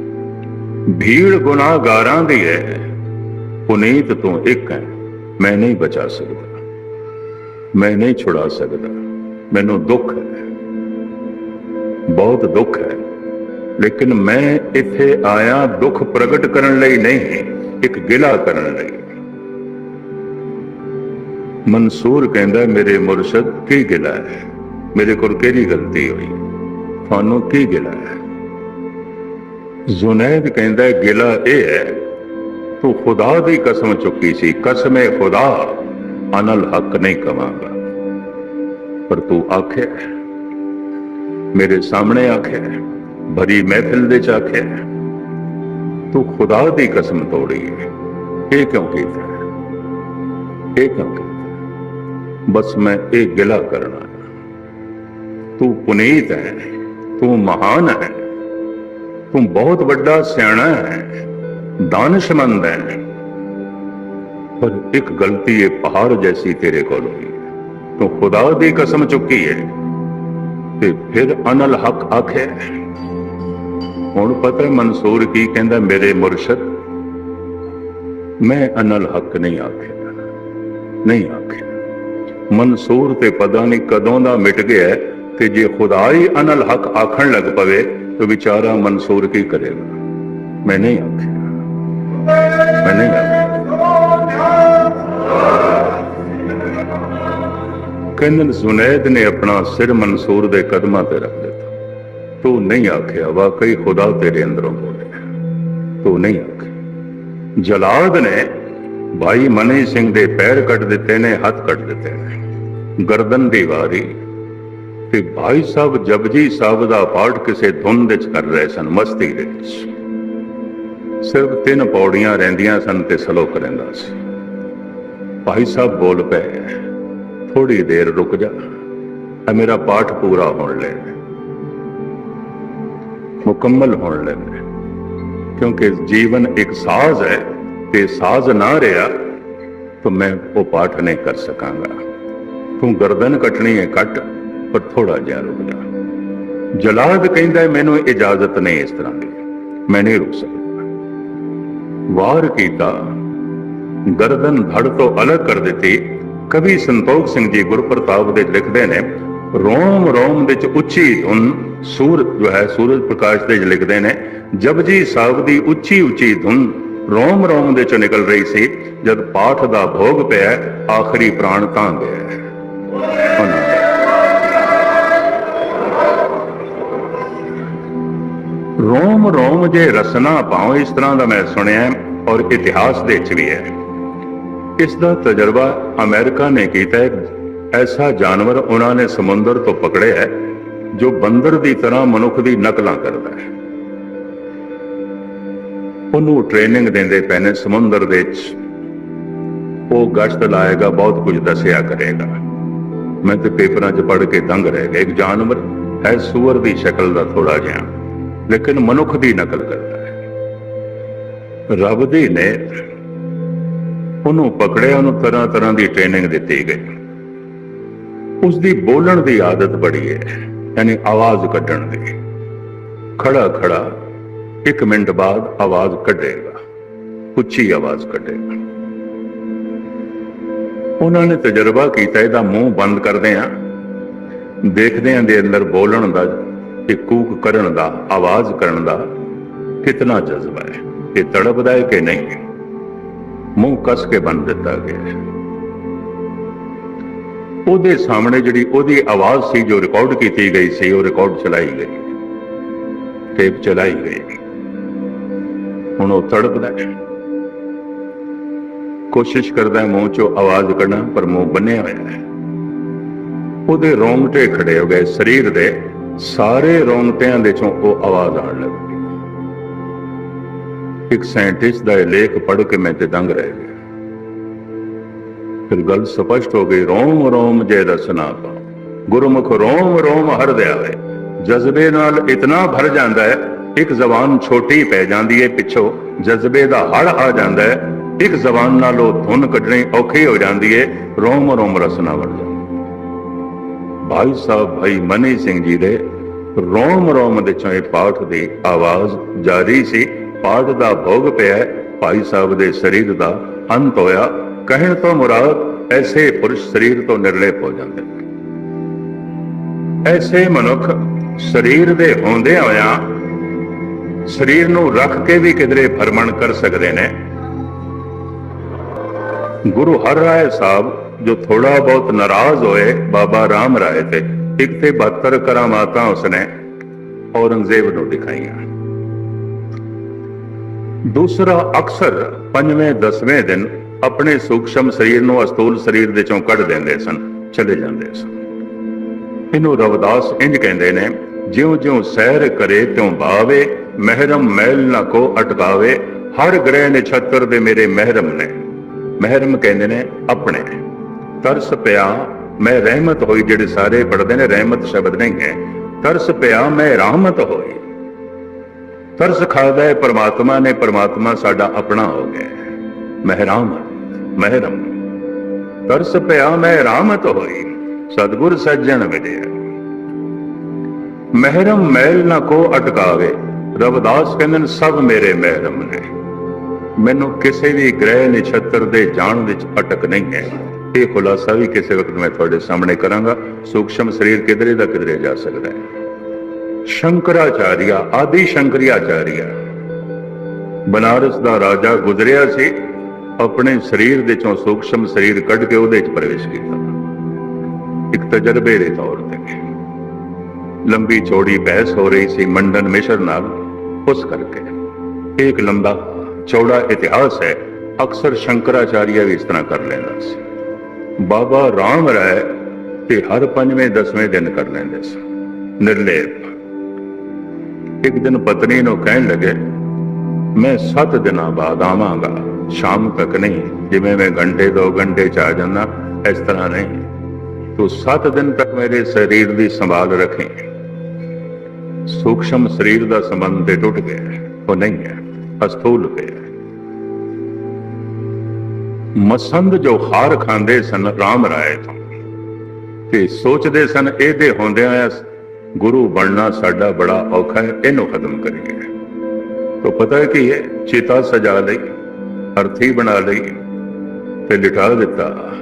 ਭੀੜ ਗੁਨਾਹਗਾਰਾਂ ਦੀ ਹੈ, ਪੁਨੀਤ ਤੋਂ ਇੱਕ ਹੈ। ਮੈਂ ਨਹੀਂ ਬਚਾ ਸਕਦਾ। ਮੈਂ ਨਹੀਂ ਛੁਡਾ ਸਕਦਾ। ਮੈਨੂੰ ਦੁੱਖ ਹੈ। ਬਹੁਤ ਦੁੱਖ ਹੈ। ਲੇਕਿਨ ਮੈਂ ਇੱਥੇ ਆਇਆ ਦੁੱਖ ਪ੍ਰਗਟ ਕਰਨ ਲਈ ਨਹੀਂ, ਇੱਕ ਗਿਲਾ ਕਰਨ ਲਈ। ਮਨਸੂਰ ਕਹਿੰਦਾ, ਮੇਰੇ ਮੁਰਸ਼ਦ, ਕੀ ਗਿਲਾ ਹੈ? ਮੇਰੇ ਕੋਲ ਕਿਹੜੀ ਗਲਤੀ ਹੋਈ? ਤੁਹਾਨੂੰ ਕੀ ਗਿਲਾ ਹੈ? ਜ਼ੁਨੈਦ ਕਹਿੰਦਾ, ਗਿਲਾ ਇਹ ਹੈ, ਤੂੰ ਖੁਦਾ ਦੀ ਕਸਮ ਚੁੱਕੀ ਸੀ। ਕਸਮੇ ਖੁਦਾ, ਅਨਲ ਹੱਕ ਨਹੀਂ ਕਵਾਂਗਾ। ਪਰ ਤੂੰ ਆਖਿਆ ਮੇਰੇ ਸਾਹਮਣੇ ਆਖਿਆ ਭਰੀ ਮਹਿਫਿਲ ਦੇ ਚ ਆਖਿਆ ਤੂੰ ਖੁਦਾ ਦੀ ਕਸਮ ਤੋੜੀ ਹੈ। ਇਹ ਕਿਉਂ ਕੀਤਾ ਇਹ ਕਿਉਂ ਕੀਤਾ ਬਸ ਮੈਂ ਇਹ ਗਿਲਾ ਕਰਨਾ ਤੂੰ ਪੁਨੀਤ ਹੈ। ਤੂੰ ਮਹਾਨ ਹੈ। ਤੂੰ ਬਹੁਤ ਵੱਡਾ ਸਿਆਣਾ ਹੈ। ਦਾਨਸ਼ਮੰਦ ਹੈ। ਪਰ ਇੱਕ ਗਲਤੀ ਇਹ ਪਹਾੜ ਜੈਸੀ ਤੇਰੇ ਕੋਲ ਹੋਈ। ਤੂੰ ਖੁਦਾ ਦੀ ਕਸਮ ਚੁੱਕੀ ਹੈ ਤੇ ਫਿਰ ਅਨਲ ਹਕ ਆਖੇ। ਹੁਣ ਪਤਾ ਹੈ ਮਨਸੂਰ ਕੀ ਕਹਿੰਦਾ ਮੇਰੇ ਮੁਰਸ਼ਦ? ਮੈਂ ਅਨਲ ਹਕ ਨਹੀਂ ਆਖਿਆ ਨਹੀਂ ਆਖਿਆ ਮਨਸੂਰ ਤੇ ਪਤਾ ਨਹੀਂ ਕਦੋਂ ਦਾ ਮਿਟ ਗਿਆ ਤੇ ਜੇ ਖੁਦਾ ਹੀ ਅਨਲ ਹਕ ਆਖਣ ਲੱਗ ਪਵੇ ਤਾਂ ਵਿਚਾਰਾ ਮਨਸੂਰ ਕੀ ਕਰੇਗਾ? ਮੈਂ ਨਹੀਂ ਆਖਿਆ ਮੈਂ ਨਹੀਂ ਕਹਿੰਦਨ ਜ਼ੁਨੈਦ ਨੇ ਆਪਣਾ ਸਿਰ ਮਨਸੂਰ ਦੇ ਕਦਮਾਂ ਤੇ ਰੱਖ ਦਿੱਤਾ। ਤੂੰ ਨਹੀਂ ਆਖਿਆ, ਵਾਕਈ ਖੁਦਾ ਤੇਰੇ ਅੰਦਰੋਂ ਬੋਲਿਆ ਤੂੰ ਨਹੀਂ ਆਖਿਆ। ਜਲਾਦ ਨੇ ਭਾਈ ਮਨੀ ਸਿੰਘ ਦੇ ਪੈਰ ਕੱਟ ਦਿੱਤੇ ਨੇ, ਹੱਥ ਕੱਟ ਦਿੱਤੇ ਨੇ। ਗਰਦਨ ਦੀ ਵਾਰੀ ਤੇ ਭਾਈ ਸਾਹਿਬ ਜਪਜੀ ਸਾਹਿਬ ਦਾ ਪਾਠ ਕਿਸੇ ਧੁਨ ਵਿੱਚ ਕਰ ਰਹੇ ਸਨ, ਮਸਤੀ ਦੇ ਵਿੱਚ। ਸਿਰਫ ਤਿੰਨ ਪੌੜੀਆਂ ਰਹਿੰਦੀਆਂ ਸਨ ਤੇ ਸਲੋਕ ਰਹਿੰਦਾ ਸੀ। ਭਾਈ ਸਾਹਿਬ ਬੋਲ ਪਏ। ਥੋੜੀ ਦੇਰ ਰੁਕ ਜਾ ਆ ਮੇਰਾ ਪਾਠ ਪੂਰਾ ਹੋਣ ਲੈ ਮੁਕੰਮਲ ਹੋਣ ਲੈ ਕਿਉਂਕਿ ਜੀਵਨ ਇੱਕ ਸਾਜ਼ ਹੈ, ਤੇ ਸਾਜ਼ ਨਾ ਰਿਹਾ, ਤਾਂ ਮੈਂ ਉਹ ਪਾਠ ਨਹੀਂ ਕਰ ਸਕਾਂਗਾ। ਤੂੰ ਗਰਦਨ ਕੱਟਣੀ ਹੈ, ਕੱਟ, ਪਰ ਥੋੜਾ ਜਿਹਾ ਰੁਕ ਜਾ। ਜਲਾਦ ਕਹਿੰਦਾ ਮੈਨੂੰ ਇਜਾਜ਼ਤ ਨਹੀਂ ਇਸ ਤਰ੍ਹਾਂ ਦੀ, ਮੈਂ ਨਹੀਂ ਰੁਕ ਸਕਦਾ। ਵਾਰ ਕੀਤਾ, ਗਰਦਨ ਧੜ ਤੋਂ ਅਲੱਗ ਕਰ ਦਿੱਤੀ ਕਵੀ ਸੰਤੋਖ ਸਿੰਘ ਜੀ ਗੁਰਪ੍ਰਤਾਪ ਦੇ ਲਿਖਦੇ ਨੇ, ਰੋਮ ਰੋਮ ਵਿੱਚ ਉੱਚੀ ਧੁਨ, ਸੂਰਜ ਜੋ ਹੈ, ਸੂਰਜ ਪ੍ਰਕਾਸ਼ ਦੇ ਲਿਖਦੇ ਨੇ ਜਪਜੀ ਸਾਹਿਬ ਦੀ ਉੱਚੀ ਉੱਚੀ ਧੁਨ, ਰੋਮ ਰੋਮ ਦੇ ਚੋਂ ਨਿਕਲ ਰਹੀ ਸੀ, ਜਦ ਪਾਠ ਦਾ ਭੋਗ ਪਿਆ, ਆਖਰੀ ਪ੍ਰਾਣ ਤਾਂ ਗਿਆ। ਰੋਮ ਰੋਮ ਜੇ ਰਸਨਾ ਪਾਉ, ਇਸ ਤਰ੍ਹਾਂ ਦਾ ਮੈਂ ਸੁਣਿਆ ਔਰ ਇਤਿਹਾਸ ਦੇ ਵਿੱਚ ਵੀ ਹੈ। ਇਸ ਦਾ ਤਜਰਬਾ ਅਮਰੀਕਾ ਨੇ ਕੀਤਾ ਹੈ। ਐਸਾ ਜਾਨਵਰ ਉਹਨਾਂ ਨੇ ਸਮੁੰਦਰ ਤੋਂ ਪਕੜਿਆ ਹੈ, ਜੋ ਬੰਦਰ ਦੀ ਤਰ੍ਹਾਂ ਮਨੁੱਖ ਦੀ ਨਕਲਾਂ ਕਰਦਾ ਹੈ। ਉਹਨੂੰ ਟ੍ਰੇਨਿੰਗ ਦਿੰਦੇ ਪਏ ਸਮੁੰਦਰ ਦੇ ਵਿੱਚ। ਉਹ ਗਸ਼ਤ ਲਾਏਗਾ, ਬਹੁਤ ਕੁਝ ਦੱਸਿਆ ਕਰੇਗਾ। ਮੈਂ ਤੇ ਪੇਪਰਾਂ 'ਚ ਪੜ੍ਹ ਕੇ ਦੰਗ ਰਹਿ ਗਿਆ। ਇੱਕ ਜਾਨਵਰ ਹੈ ਸੂਰ ਦੀ ਸ਼ਕਲ ਦਾ ਥੋੜਾ ਜਿਹਾ, ਲੇਕਿਨ ਮਨੁੱਖ ਦੀ ਨਕਲ ਕਰਦਾ ਹੈ। ਰੱਬ ਦੀ ਨੇ ਉਹਨੂੰ ਪਕੜਿਆ ਉਹਨੂੰ ਤਰ੍ਹਾਂ ਤਰ੍ਹਾਂ ਦੀ ਟ੍ਰੇਨਿੰਗ ਦਿੱਤੀ ਗਈ। ਉਸ ਦੀ ਬੋਲਣ ਦੀ ਆਦਤ ਬੜੀ ਹੈ, ਯਾਨੀ ਆਵਾਜ਼ ਕੱਢਣ ਦੀ। ਖੜਾ ਖੜਾ ਇੱਕ ਮਿੰਟ ਬਾਅਦ ਆਵਾਜ਼ ਕੱਢੇਗਾ, ਉੱਚੀ ਆਵਾਜ਼ ਕੱਢੇਗਾ। ਉਹਨਾਂ ਨੇ ਤਜਰਬਾ ਕੀਤਾ, ਇਹਦਾ ਮੂੰਹ ਬੰਦ ਕਰਦੇ ਆ। ਦੇਖਦੇ ਆਂ ਦੇ ਅੰਦਰ ਬੋਲਣ ਦਾ ਤੇ ਕੂਕ ਕਰਨ ਦਾ, ਆਵਾਜ਼ ਕਰਨ ਦਾ ਕਿਤਨਾ ਜਜ਼ਬਾ ਹੈ। ਇਹ ਤੜਪਦਾ ਹੈ ਕਿ ਨਹੀਂ? ਮੂੰਹ ਕੱਸ ਕੇ ਬੰਨ ਦਿੱਤਾ ਗਿਆ ਹੈ। ਉਹਦੇ ਸਾਹਮਣੇ ਜਿਹੜੀ ਉਹਦੀ ਆਵਾਜ਼ ਸੀ ਜੋ ਰਿਕਾਰਡ ਕੀਤੀ ਗਈ ਸੀ, ਉਹ ਰਿਕਾਰਡ ਚਲਾਈ ਗਈ। ਟੇਪ ਚਲਾਈ ਗਈ। ਹੁਣ ਉਹ ਤੜਪਦਾ ਹੈ। ਕੋਸ਼ਿਸ਼ ਕਰਦਾ ਮੂੰਹ ਚੋਂ ਆਵਾਜ਼ ਕੱਢਣਾ, ਪਰ ਮੂੰਹ ਬੰਨਿਆ ਹੋਇਆ ਹੈ। ਉਹਦੇ ਰੋਂਗਟੇ ਖੜੇ ਹੋ ਗਏ। ਸਰੀਰ ਦੇ ਸਾਰੇ ਰੋਂਗਟਿਆਂ ਦੇ ਚੋਂ ਉਹ ਆਵਾਜ਼ ਆਉਣ ਲੱਗੀ। ਇੱਕ ਸਾਇੰਟਿਸਟ ਦਾ ਇਹ ਲੇਖ ਪੜ੍ਹ ਕੇ ਮੈਂ ਤੇ ਦੰਗ ਰਹਿ ਗਿਆ। ਫਿਰ ਗੱਲ ਸਪਸ਼ਟ ਹੋ ਗਈ, ਰੋਮ ਰੋਮ ਜੈ ਰਸਨਾ ਪਾ ਗੁਰਮੁਖ ਰੋਮ ਰੋਮ ਹਰ ਦਿਆਵੇ। ਜਜ਼ਬੇ ਨਾਲ ਇਤਨਾ ਭਰ ਜਾਂਦਾ ਹੈ, ਇੱਕ ਜ਼ਬਾਨ ਛੋਟੀ ਪੈ ਜਾਂਦੀ ਹੈ ਪਿੱਛੋਂ, ਜਜ਼ਬੇ ਦਾ ਹੜ ਆ ਜਾਂਦਾ ਹੈ, ਇੱਕ ਜ਼ਬਾਨ ਨਾਲ ਉਹ ਧੁਨ ਕੱਢਣੀ ਔਖੀ ਹੋ ਜਾਂਦੀ ਹੈ ਰੋਮ ਰੋਮ ਰਸਨਾ ਵੜ ਜਾਂਦੀ। ਭਾਈ ਸਾਹਿਬ, ਭਾਈ ਮਨੀ ਸਿੰਘ ਜੀ ਦੇ ਰੋਮ ਰੋਮ ਦੇ ਚੋਂ ਇਹ ਪਾਠ ਦੀ ਆਵਾਜ਼ ਜਾਰੀ ਸੀ। ਪਾਠ ਦਾ ਭੋਗ ਪਿਆ ਭਾਈ ਸਾਹਿਬ ਦੇ ਸਰੀਰ ਦਾ ਅੰਤ ਹੋਇਆ। ਕਹਿਣ ਤੋਂ ਮੁਰਾਦ, ਐਸੇ ਪੁਰਸ਼ ਸਰੀਰ ਤੋਂ ਨਿਰਲੇਪ ਹੋ ਜਾਂਦੇ ਐਸੇ ਮਨੁੱਖ ਸਰੀਰ ਦੇ ਹੁੰਦੇ ਹੋਇਆਂ ਸਰੀਰ ਨੂੰ ਰੱਖ ਕੇ ਵੀ ਕਿਧਰੇ ਫਰਮਣ ਕਰ ਸਕਦੇ ਨੇ। ਗੁਰੂ ਹਰ ਰਾਏ ਸਾਹਿਬ, ਜੋ ਥੋੜਾ ਬਹੁਤ ਨਾਰਾਜ਼ ਹੋਏ, ਬਾਬਾ ਰਾਮ ਰਾਏ ਤੇ ਇੱਕ ਤੇ 72 ਕਰਾਮਾਤਾਂ ਉਸਨੇ ਔਰੰਗਜ਼ੇਬ ਨੂੰ ਦਿਖਾਈਆਂ। ਦੂਸਰਾ ਅਕਸਰ ਪੰਜਵੇਂ, ਦਸਵੇਂ ਦਿਨ ਆਪਣੇ ਸੂਖਸ਼ਮ ਸਰੀਰ ਨੂੰ ਅਸਤੂਲ ਸਰੀਰ ਦੇ ਚੋਂ ਕੱਢ ਦਿੰਦੇ ਸਨ, ਚਲੇ ਜਾਂਦੇ ਸਨ। ਇਹਨੂੰ ਰਵਿਦਾਸ ਇੰਜ ਕਹਿੰਦੇ ਨੇ ਜਿਉਂ ਜਿਉਂ ਸੈਰ ਕਰੇ ਤਿਉਂ ਬਾਵੇ, ਮਹਿਰਮ ਮੈਲ ਨਾ ਕੋ ਅਟਕਾਵੇ, ਹਰ ਗ੍ਰਹਿ ਨਛੱਤਰ ਦੇ ਮੇਰੇ ਮਹਿਰਮ ਨੇ। ਮਹਿਰਮ ਕਹਿੰਦੇ ਨੇ, ਆਪਣੇ। ਤਰਸ ਪਿਆ ਮੈਂ ਰਹਿਮਤ ਹੋਈ, ਜਿਹੜੇ ਸਾਰੇ ਪੜਦੇ ਨੇ, ਰਹਿਮਤ ਸ਼ਬਦ ਨਹੀਂ ਹੈ। ਤਰਸ ਪਿਆ ਮੈਂ ਰਹਿਮਤ ਹੋਈ। ਤਰਸ ਖਾਦਾ ਹੈ, ਪਰਮਾਤਮਾ ਨੇ, ਪਰਮਾਤਮਾ ਸਾਡਾ ਆਪਣਾ ਹੋ ਗਿਆ ਮਹਿਰਾਮ ਮਹਿਰਮ ਤਰਸ ਪਿਆ, ਮੈਂ ਹੋਈ। ਸਤਿਗੁਰ ਸੱਜਣ ਮਿਲਿਆ ਮਹਿਰਮ ਮੈਲ ਨਾ ਕੋ ਅਟਕਾਵੇ। ਰਵਿਦਾਸ ਕਹਿੰਦੇ ਨੇ, ਸਭ ਮੇਰੇ ਮਹਿਰਮ ਨੇ। ਮੈਨੂੰ ਕਿਸੇ ਵੀ ਗ੍ਰਹਿ ਨਿਛਤਰ ਦੇ ਜਾਣ ਵਿੱਚ ਅਟਕ ਨਹੀਂ ਹੈ। ਇਹ ਖੁਲਾਸਾ ਵੀ ਕਿਸੇ ਵਕਤ ਮੈਂ ਤੁਹਾਡੇ ਸਾਹਮਣੇ ਕਰਾਂਗਾ। ਸੂਖਸ਼ਮ ਸਰੀਰ ਕਿਧਰੇ ਦਾ ਕਿਧਰੇ ਜਾ ਸਕਦਾ ਹੈ। ਸ਼ੰਕਰਾਚਾਰੀਆ, ਆਦਿ ਸ਼ੰਕਰਾਚਾਰੀਆ ਬਨਾਰਸ ਦਾ ਰਾਜਾ ਗੁਜ਼ਰਿਆ ਸੀ, ਆਪਣੇ ਸਰੀਰ ਦੇ ਚੋਂ ਸੂਖਸ਼ਮ ਸਰੀਰ ਕੱਢ ਕੇ ਉਹਦੇ 'ਚ ਪ੍ਰਵੇਸ਼ ਕੀਤਾ। ਇੱਕ ਤਜਰਬੇ ਦੇ ਤੌਰ ਤੇ। ਲੰਬੀ ਚੌੜੀ ਬਹਿਸ ਹੋ ਰਹੀ ਸੀ ਮੰਡਨ ਮਿਸ਼ਰ ਨਾਲ, ਉਸ ਕਰਕੇ। ਇੱਕ ਲੰਬਾ, ਚੌੜਾ ਇਤਿਹਾਸ ਹੈ, ਅਕਸਰ ਸ਼ੰਕਰਾਚਾਰੀਆ ਵੀ ਇਸ ਤਰ੍ਹਾਂ ਕਰ ਲੈਂਦਾ ਸੀ। ਬਾਬਾ ਰਾਮ ਰਾਏ ਤੇ ਹਰ ਪੰਜਵੇਂ, ਦਸਵੇਂ ਦਿਨ ਕਰ ਲੈਂਦੇ ਸੀ। ਨਿਰਲੇਪ। ਇੱਕ ਦਿਨ ਪਤਨੀ ਨੂੰ ਕਹਿਣ ਲੱਗੇ, ਮੈਂ 7 ਦਿਨਾਂ ਬਾਅਦ ਆਵਾਂਗਾ, ਸ਼ਾਮ ਤੱਕ ਨਹੀਂ, ਜਿਵੇਂ ਮੈਂ ਘੰਟੇ ਦੋ ਘੰਟੇ ਚ ਆ ਜਾਂਦਾ, ਇਸ ਤਰ੍ਹਾਂ ਨਹੀਂ। ਤੂੰ 7 ਦਿਨ ਤੱਕ ਮੇਰੇ ਸਰੀਰ ਦੀ ਸੰਭਾਲ ਰੱਖੇ। ਸੂਖਸ਼ਮ ਸਰੀਰ ਦਾ ਸੰਬੰਧ ਤੇ ਟੁੱਟ ਗਿਆ, ਉਹ ਨਹੀਂ ਹੈ, ਅਸਥੂਲ ਪਿਆ ਮਸੰਦ ਜੋ ਹਾਰ ਖਾਂਦੇ ਸਨ, ਰਾਮ ਰਾਏ ਤੋਂ। ਤੇ ਸੋਚਦੇ ਸਨ, ਇਹਦੇ ਹੁੰਦਿਆਂ ਗੁਰੂ ਬਣਨਾ ਸਾਡਾ ਬੜਾ ਔਖਾ ਹੈ, ਇਹਨੂੰ ਖਤਮ ਕਰੀਏ। ਤੋ ਪਤਾ ਹੈ ਕੀ ਹੈ ਚਿਤਾ ਸਜਾ ਲਈ, ਅਰਥੀ ਬਣਾ ਲਈ ਤੇ ਲਿਟਾ ਦਿੱਤਾ।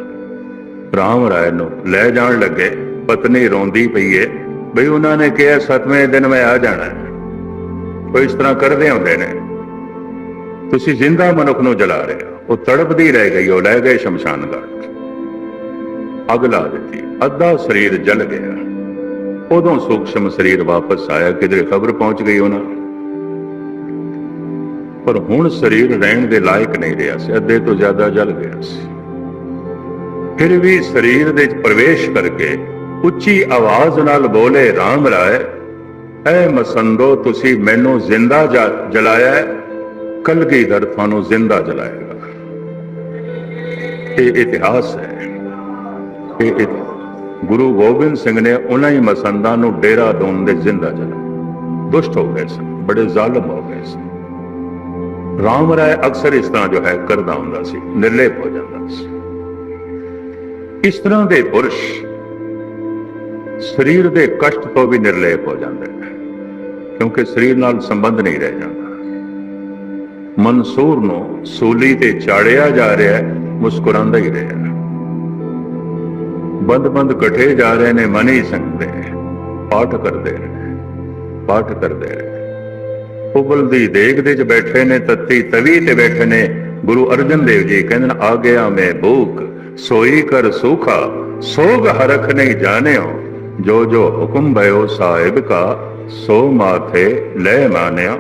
ਰਾਮ ਰਾਏ ਨੂੰ ਲੈ ਜਾਣ ਲੱਗੇ, ਪਤਨੀ ਰੋਂਦੀ ਪਈ ਏ, ਬਈ ਉਹਨਾਂ ਨੇ ਕਿਹਾ, ਸਤਵੇਂ ਦਿਨ ਮੈਂ ਆ ਜਾਣਾ ਹੈ। ਉਹ ਇਸ ਤਰ੍ਹਾਂ ਕਰਦੇ ਹੁੰਦੇ ਨੇ। ਤੁਸੀਂ ਜ਼ਿੰਦਾ ਮਨੁੱਖ ਨੂੰ ਜਲਾ ਰਹੇ ਹੋ। ਉਹ ਤੜਪਦੀ ਰਹਿ ਗਈ, ਉਹ ਲੈ ਗਏ ਸ਼ਮਸ਼ਾਨ ਘਾਟ। ਅੱਗ ਲਾ ਦਿੱਤੀ, ਅੱਧਾ ਸਰੀਰ ਜਲ ਗਿਆ। ਉਦੋਂ ਸੂਖਸ਼ਮ ਸਰੀਰ ਵਾਪਸ ਆਇਆ ਕਿਧਰੇ ਖਬਰ ਪਹੁੰਚ ਗਈ ਉਹਨਾਂ ਪਰ ਹੁਣ ਸਰੀਰ ਰਹਿਣ ਦੇ ਲਾਇਕ ਨਹੀਂ ਰਿਹਾ ਸੀ ਅੱਧੇ ਤੋਂ ਜ਼ਿਆਦਾ ਜਲ ਗਿਆ ਸੀ। ਫਿਰ ਵੀ ਸਰੀਰ ਦੇ ਵਿੱਚ ਪ੍ਰਵੇਸ਼ ਕਰਕੇ ਉੱਚੀ ਆਵਾਜ਼ ਨਾਲ ਬੋਲੇ RAM ਰਾਏ ਐ ਮਸੰਦੋ ਤੁਸੀਂ ਮੈਨੂੰ ਜ਼ਿੰਦਾ ਜ- ਜਲਾਇਆ ਹੈ, ਕਲਗੀਧਰ ਤੁਹਾਨੂੰ ਜ਼ਿੰਦਾ ਜਲਾਏਗਾ। ਇਹ ਇਤਿਹਾਸ ਹੈ। ਇਹ ਇਤ- ਗੁਰੂ ਗੋਬਿੰਦ ਸਿੰਘ ਨੇ ਉਹਨਾਂ ਹੀ ਮਸੰਦਾਂ ਨੂੰ ਡੇਰਾ ਦੋਨ ਦੇ ਜ਼ਿੰਦਾ ਜਲਾਇਆ ਦੁਸ਼ਟ ਹੋ ਗਏ ਸਨ, ਬੜੇ ਜ਼ਾਲਮ ਹੋ ਗਏ ਸਨ। ਰਾਮ ਰਾਏ ਅਕਸਰ ਇਸ ਤਰ੍ਹਾਂ ਜੋ ਹੈ ਕਰਦਾ ਹੁੰਦਾ ਸੀ, ਨਿਰਲੇਪ ਹੋ ਜਾਂਦਾ ਸੀ। ਇਸ ਤਰ੍ਹਾਂ ਦੇ ਪੁਰਸ਼ ਸਰੀਰ ਦੇ ਕਸ਼ਟ ਤੋਂ ਵੀ ਨਿਰਲੇਪ ਹੋ ਜਾਂਦੇ ਨੇ, ਕਿਉਂਕਿ ਸਰੀਰ ਨਾਲ ਸੰਬੰਧ ਨਹੀਂ ਰਹਿ ਜਾਂਦਾ। ਮਨਸੂਰ ਨੂੰ ਸੂਲੀ ਤੇ ਚਾੜਿਆ ਜਾ ਰਿਹਾ ਮੁਸਕਰਾਉਂਦਾ ਹੀ ਰਿਹਾ ਬੰਦ-ਬੰਦ ਇਕੱਠੇ ਜਾ ਰਹੇ ਨੇ, ਮਨ ਹੀ ਸੰਗਦੇ ਪਾਠ ਕਰਦੇ ਨੇ ਪਾਠ ਕਰਦੇ ਨੇ ਉਬਲਦੀ ਦੇਗ ਦੇ ਚ ਬੈਠੇ ਨੇ, ਤੱਤੀ ਤਵੀ ਤੇ ਬੈਠੇ ਨੇ, ਗੁਰੂ ਅਰਜਨ ਦੇਵ ਜੀ ਕਹਿੰਦੇ ਨੇ, ਆ ਗਿਆ ਮੈਂ ਭੂਖ, ਸੋਈ ਕਰ ਸੂਖਾ, ਸੋਗ ਹਰਖ ਨਹੀਂ ਜਾਣਿਓ। ਜੋ ਜੋ ਹੁਕਮ ਭਇਓ ਸਾਹਿਬ ਕਾ, ਸੋ ਮਾਥੇ ਲੈ ਮਾਨਿਆ।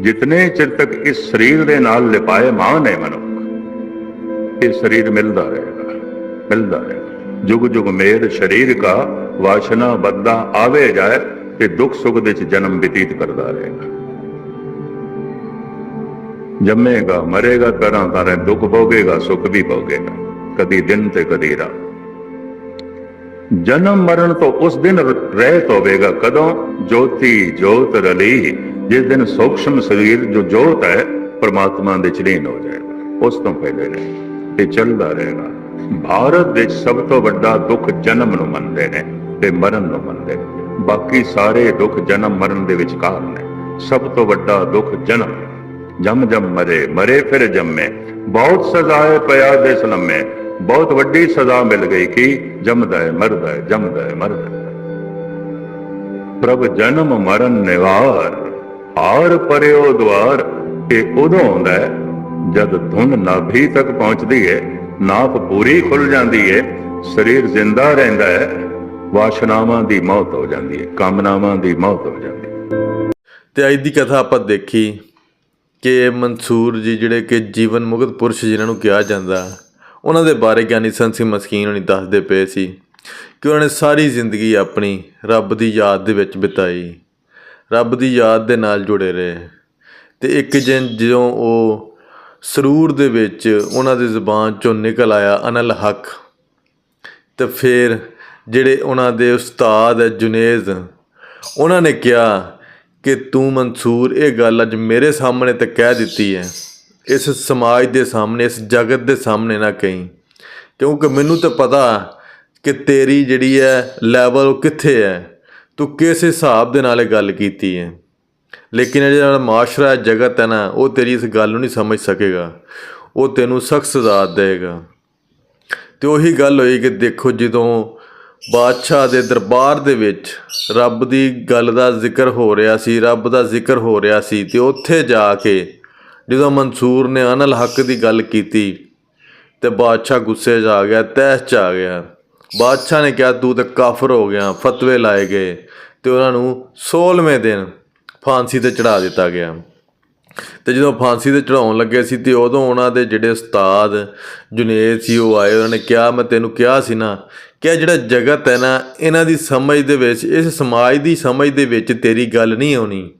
ਜਿਤਨੇ ਚਿਰ ਤੱਕ ਇਸ ਸਰੀਰ ਦੇ ਨਾਲ ਲਿਪਾਏ ਮਾਨ ਹੈ ਮਨੁੱਖ, ਇਹ ਸਰੀਰ ਮਿਲਦਾ ਰਹੇਗਾ ਮਿਲਦਾ ਰਹੇਗਾ। ਜੁਗ ਜੁਗ ਮੇਰ ਸਰੀਰ ਕਾ ਵਾਸ਼ਨਾ ਬੱਦਾ ਆਵੇ ਜਾਏ ਤੇ ਦੁੱਖ ਸੁਖ ਦੇ ਚ ਜਨਮ ਬਤੀਤ ਕਰਦਾ ਰਹੇਗਾ ਜੰਮੇਗਾ, ਮਰੇਗਾ ਤਰ੍ਹਾਂ ਤਰ੍ਹਾਂ ਦੁੱਖ ਭੋਗੇਗਾ, ਸੁਖ ਵੀ ਭੋਗੇਗਾ, ਕਦੀ ਦਿਨ ਤੇ ਕਦੀ ਰਾਤ। ਜਨਮ ਮਰਨ ਤੋਂ ਉਸ ਦਿਨ ਰਹਿਤ ਹੋਵੇਗਾ, ਕਦੋਂ? ਜੋਤੀ ਜੋਤ ਰਲੀ, ਜਿਸ ਦਿਨ ਸੂਖਸ਼ਮ ਸਰੀਰ ਜੋ ਜੋਤ ਹੈ, ਪਰਮਾਤਮਾ ਦੇ ਚਲੀਨ ਹੋ ਜਾਏਗਾ, ਉਸ ਤੋਂ ਪਹਿਲੇ ਨਹੀਂ ਤੇ ਚੱਲਦਾ ਰਹੇਗਾ। ਭਾਰਤ ਵਿੱਚ ਸਭ ਤੋਂ ਵੱਡਾ ਦੁੱਖ ਜਨਮ ਨੂੰ ਮੰਨਦੇ ਨੇ ਤੇ ਮਰਨ ਨੂੰ ਮੰਨਦੇ ਨੇ। ਬਾਕੀ ਸਾਰੇ ਦੁੱਖ ਜਨਮ ਮਰਨ ਦੇ ਵਿਚਕਾਰ ਨੇ। ਸਭ ਤੋਂ ਵੱਡਾ ਦੁੱਖ ਜਨਮ। ਜਮ ਜਮ ਮਰੇ ਮਰੇ ਫਿਰ ਜੰਮੇ। ਬਹੁਤ ਸਜ਼ਾਏ ਪਿਆ ਦੇ ਸਲਮੇ ਬਹੁਤ ਵੱਡੀ ਸਜ਼ਾ ਮਿਲ ਗਈ ਕਿ ਜੰਮਦਾ ਹੈ, ਮਰਦਾ ਹੈ, ਜੰਮਦਾ ਹੈ, ਮਰਦਾ ਹੈ। ਪ੍ਰਭ ਜਨਮ ਮਰਨ ਨਿਵਾਰ, ਹਾਰ ਪਰਿਓ ਦਵਾਰ ਇਹ ਉਦੋਂ ਆਉਂਦਾ ਜਦ ਧੁਨ ਨਾਭੀ ਤੱਕ ਪਹੁੰਚਦੀ ਹੈ। ਨਾਭ ਪੂਰੀ ਖੁੱਲ ਜਾਂਦੀ ਹੈ ਸਰੀਰ ਜ਼ਿੰਦਾ ਰਹਿੰਦਾ ਹੈ ਵਾਸ਼ਨਾਵਾਂ ਦੀ ਮੌਤ ਹੋ ਜਾਂਦੀ ਹੈ ਕਾਮਨਾਵਾਂ ਦੀ ਮੌਤ ਹੋ ਜਾਂਦੀ ਹੈ ਤੇ ਅੱਜ ਦੀ ਕਥਾ ਆਪਾਂ ਦੇਖੀ ਕਿ ਮਨਸੂਰ ਜੀ ਜਿਹੜੇ ਕਿ ਜੀਵਨ ਮੁਕਤ ਪੁਰਸ਼ ਜਿਨ੍ਹਾਂ ਨੂੰ ਕਿਹਾ ਜਾਂਦਾ, ਉਹਨਾਂ ਦੇ ਬਾਰੇ ਗਿਆਨੀ ਸੰਤ ਸਿੰਘ ਮਸਕੀਨ ਹੋਣੀ ਦੱਸਦੇ ਪਏ ਸੀ ਕਿ ਉਹਨਾਂ ਨੇ ਸਾਰੀ ਜ਼ਿੰਦਗੀ ਆਪਣੀ ਰੱਬ ਦੀ ਯਾਦ ਦੇ ਵਿੱਚ ਬਿਤਾਈ, ਰੱਬ ਦੀ ਯਾਦ ਦੇ ਨਾਲ ਜੁੜੇ ਰਹੇ ਤੇ ਇੱਕ ਦਿਨ ਜਦੋਂ ਉਹ ਸਰੂਰ ਦੇ ਵਿੱਚ ਉਹਨਾਂ ਦੀ ਜ਼ੁਬਾਨ ਚੋਂ ਨਿਕਲ ਆਇਆ ਅਨਲ ਹਕ। ਤੇ ਫਿਰ ਜਿਹੜੇ ਉਹਨਾਂ ਦੇ ਉਸਤਾਦ ਹੈ ਜੁਨੇਜ਼, ਉਹਨਾਂ ਨੇ ਕਿਹਾ ਕਿ ਤੂੰ ਮਨਸੂਰ, ਇਹ ਗੱਲ ਅੱਜ ਮੇਰੇ ਸਾਹਮਣੇ ਤੇ ਕਹਿ ਦਿੱਤੀ ਹੈ। ਇਸ ਸਮਾਜ ਦੇ ਸਾਹਮਣੇ, ਇਸ ਜਗਤ ਦੇ ਸਾਹਮਣੇ ਨਾ ਕਹੀਂ। ਕਿਉਂਕਿ ਮੈਨੂੰ ਤਾਂ ਪਤਾ ਕਿ ਤੇਰੀ ਜਿਹੜੀ ਹੈ ਲੈਵਲ ਉਹ ਕਿੱਥੇ ਹੈ। ਤੂੰ ਕਿਸ ਹਿਸਾਬ ਦੇ ਨਾਲ ਇਹ ਗੱਲ ਕੀਤੀ ਹੈ। ਲੇਕਿਨ ਇਹ ਜਿਹੜਾ ਮਾਸ਼ਰਾ ਹੈ ਜਗਤ ਹੈ ਨਾ, ਉਹ ਤੇਰੀ ਇਸ ਗੱਲ ਨੂੰ ਨਹੀਂ ਸਮਝ ਸਕੇਗਾ। ਉਹ ਤੈਨੂੰ ਸਖਤ ਸਜ਼ਾ ਦੇਗਾ ਤੇ ਉਹੀ ਗੱਲ ਹੋਈ ਕਿ ਦੇਖੋ ਜਦੋਂ ਬਾਦਸ਼ਾਹ ਦੇ ਦਰਬਾਰ ਦੇ ਵਿੱਚ ਰੱਬ ਦੀ ਗੱਲ ਦਾ ਜ਼ਿਕਰ ਹੋ ਰਿਹਾ ਸੀ, ਰੱਬ ਦਾ ਜ਼ਿਕਰ ਹੋ ਰਿਹਾ ਸੀ, ਤੇ ਉੱਥੇ ਜਾ ਕੇ ਜਦੋਂ ਮਨਸੂਰ ਨੇ ਅਨਲ ਹੱਕ ਦੀ ਗੱਲ ਕੀਤੀ, ਤੇ ਬਾਦਸ਼ਾਹ ਗੁੱਸੇ 'ਚ ਆ ਗਿਆ, ਤਹਿਸ 'ਚ ਆ ਗਿਆ। ਬਾਦਸ਼ਾਹ ਨੇ ਕਿਹਾ, ਤੂੰ ਤਾਂ ਕਾਫਰ ਹੋ ਗਿਆ, ਫਤਵੇ ਲਾਏ ਗਏ ਤੇ ਉਹਨਾਂ ਨੂੰ 16ਵੇਂ ਦਿਨ ਫਾਂਸੀ ਤੇ ਚੜਾ ਦਿੱਤਾ ਗਿਆ। ਤੇ ਜਦੋਂ ਫਾਂਸੀ ਤੇ ਚੜਾਉਣ ਲੱਗੇ ਸੀ ਤੇ ਉਦੋਂ ਉਹਨਾਂ ਦੇ ਜਿਹੜੇ ਉਸਤਾਦ ਜੁਨੇਦ ਸੀ, ਉਹ ਆਏ, ਉਹਨਾਂ ਨੇ ਕਿਹਾ, ਮੈਂ ਤੈਨੂੰ ਕਿਹਾ ਸੀ ਨਾ ਕਿ ਇਹ ਜਿਹੜਾ ਜਗਤ ਹੈ ਨਾ, ਇਹਨਾਂ ਦੀ ਸਮਝ ਦੇ ਵਿੱਚ, ਇਸ ਸਮਾਜ ਦੀ ਸਮਝ ਦੇ ਵਿੱਚ ਤੇਰੀ ਗੱਲ ਨਹੀਂ ਆਉਣੀ।